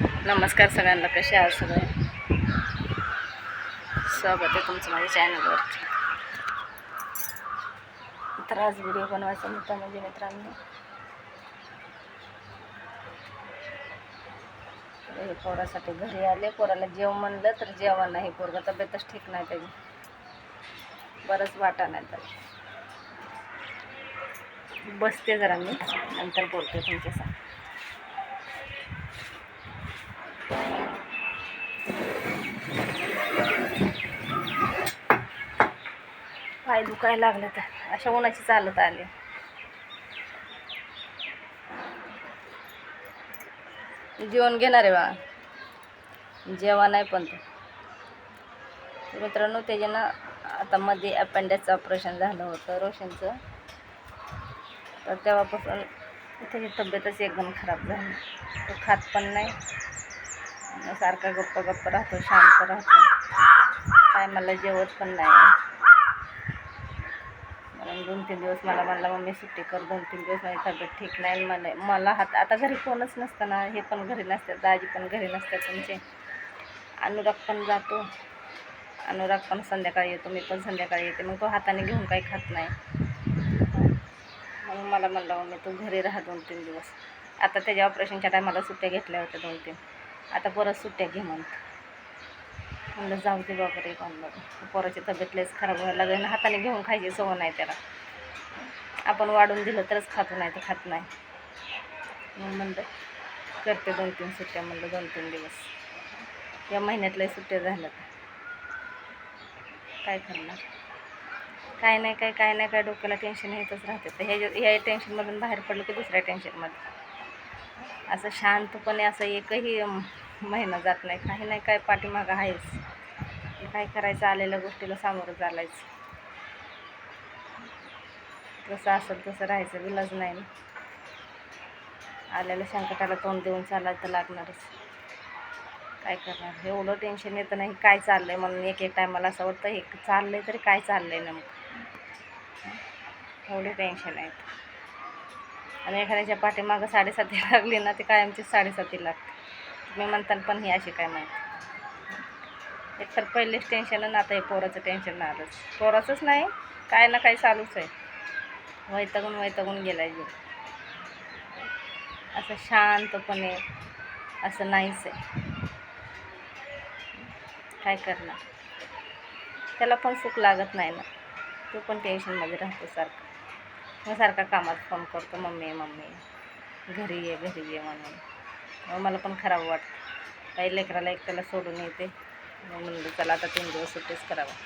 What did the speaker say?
नमस्कार सगळ्यांना कसे आहात सगळे? स्वागत आहे तुमचं माझ्या चॅनलवर तर आज व्हिडिओ बनवायचा मुद्दा म्हणजे मित्रांनो. हे पोरासाठी घरी आले. पोराला जेव म्हणलं तर जेवण नाही. पोरगा तब्येतच ठीक नाही त्याची. बरंच वाटा नाही तर बसते जरा मी. नंतर बोलते तुमच्यासाठी पाय दुखायला लागलं तर. अशा उन्हाची चालत आले. जेवण घेणार आहे बा. जेवण नाही पण ते. मित्रांनो त्याच्यानं आता मध्ये अपेंडिक्सचं ऑपरेशन झालं होतं रोशनचं. तर तेव्हापासून त्याची तब्येतच एकदम खराब झाली. तो खात पण नाही. सारखा गप्प गप्प राहतो शांत राहतो. काय मला जेवत पण नाही. म्हणून दोन तीन दिवस मला म्हणला मम्मी सुट्टी कर दोन तीन दिवस माझी तब्येत ठीक नाही. मला मला हात आता घरी कोणच नसतं ना हे पण घरी नसतात दाजी पण घरी नसतात तुमचे. अनुराग पण जातो. अनुराग पण संध्याकाळी येतो मी पण संध्याकाळी येते. मग तो हाताने घेऊन काही खात नाही. म्हणून मला म्हणलं मम्मी तू घरी राहा दोन तीन दिवस. आता त्याच्या ऑपरेशनच्या टायमाला सुट्ट्या घेतल्या होत्या दोन तीन. आता परत सुट्ट्या घे म्हणतो. म्हणलं जाऊ दे बाबा रे म्हणलं पोराची तब्येत लयच खराब व्हायला लागेल हाताने घेऊन खायची सवय नाही त्याला. आपण वाढून दिलं तरच खातो नाही तर खात नाही. मग म्हणलं करते दोन तीन सुट्ट्या म्हणलं दोन तीन दिवस. या महिन्यातल्या सुट्ट्या झाल्यात. काय करणार? काय नाही काय काय नाही काय डोक्याला टेन्शन येतच राहते. तर ह्या ह्या टेन्शनमधून बाहेर पडलं की दुसऱ्या टेन्शनमध्ये असं शांतपणे असं एकही महिना जात नाही. काही नाही काय पाठीमागं आहेच. हे काय करायचं आलेल्या गोष्टीला सामोरं चालायचं जसं असेल तसं राहायचं विलाज नाही. ना आलेल्या संकटाला तोंड देऊन चालायचं तर लागणारच. काय करणार? एवढं टेन्शन येतं नाही काय चाललंय म्हणून एक एक टायमाला असं वाटतं हे चाललंय तरी काय चाललंय नेमकं? एवढे टेन्शन आहेत आणि एखाद्याच्या पाठीमागं साडेसाती लागली ना ते कायमचीच साडेसाती लागते तुम्ही म्हणताल पण ही अशी काय माहिती एक तर पहिलेच टेन्शन आणि आता हे पोराचं टेन्शन आलंच. पोराचंच नाही काय ना काय चालूच आहे. वैतागून वैतागून गेलाय जीव असं शांतपणे असं नाहीच आहे. काय करणार? त्याला पण सुख लागत नाही ना. तो पण टेन्शनमध्ये राहतो सारखं. मग सारखा कामात फोन करतो मम्मी मम्मी घरी ये घरी ये म्हणून. मग मला पण खराब वाटतं. काही लेकराला एकट्याला सोडून येते. मग म्हणलं चला आता तीन दिवस सुट्टीच करावं.